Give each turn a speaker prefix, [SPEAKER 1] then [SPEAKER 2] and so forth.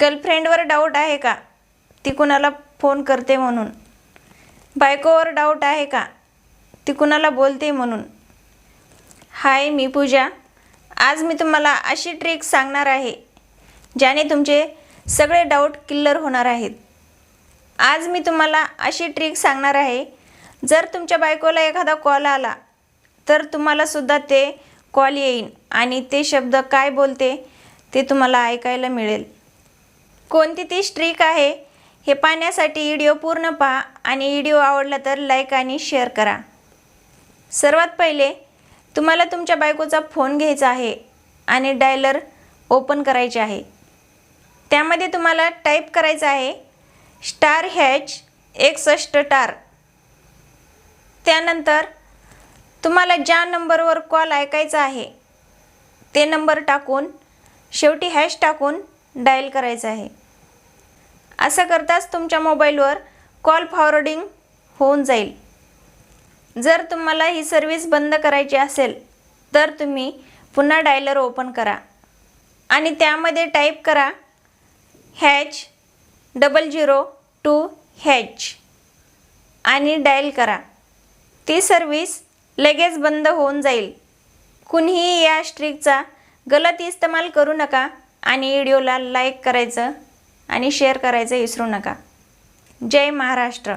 [SPEAKER 1] गर्लफ्रेंडवर doubt आहे का? ती कुणाला फोन करते म्हणून. बायकोवर डाऊट आहे का? ती कुणाला बोलते म्हणून. हाय मी पूजा. आज मी तुम्हाला अशी ट्रिक सांगणार आहे ज्याने तुमचे सगळे डाऊट क्लिअर होणार आहेत. आज मी तुम्हाला अशी ट्रिक सांगणार आहे जर तुमच्या बायकोला एखादा कॉल आला तर तुम्हालासुद्धा ते कॉल येईन आणि ते शब्द काय बोलते ते तुम्हाला ऐकायला मिळेल. कोणती ती स्ट्रीक आहे? हे पाहण्यासाठी व्हिडिओ पूर्ण पहा आणि व्हिडिओ आवडला तर लाईक आणि शेअर करा. सर्वात पहिले तुम्हाला तुमच्या बायकोचा फोन घ्यायचा आहे आणि डायलर ओपन करायचे आहे. त्यामध्ये तुम्हाला टाईप करायचं आहे स्टार हॅच एकसष्ट टार त्यानंतर तुम्हाला ज्या नंबरवर कॉल ऐकायचा आहे ते नंबर टाकून शेवटी हॅश टाकून डायल करायचं आहे. असं करताच तुमच्या मोबाईलवर कॉल फॉरवर्डिंग होऊन जाईल. जर तुम्हाला ही सर्विस बंद करायची असेल तर तुम्ही पुन्हा डायलर ओपन करा आणि त्यामध्ये टाईप करा hash double zero two hash आणि डायल करा. ती सर्विस लगेच बंद होऊन जाईल. कुणीही या स्ट्रिकचा गलत इस्तेमाल करू नका आणि व्हिडिओला लाईक करायचं आणि शेअर करायचं विसरू नका. जय महाराष्ट्र.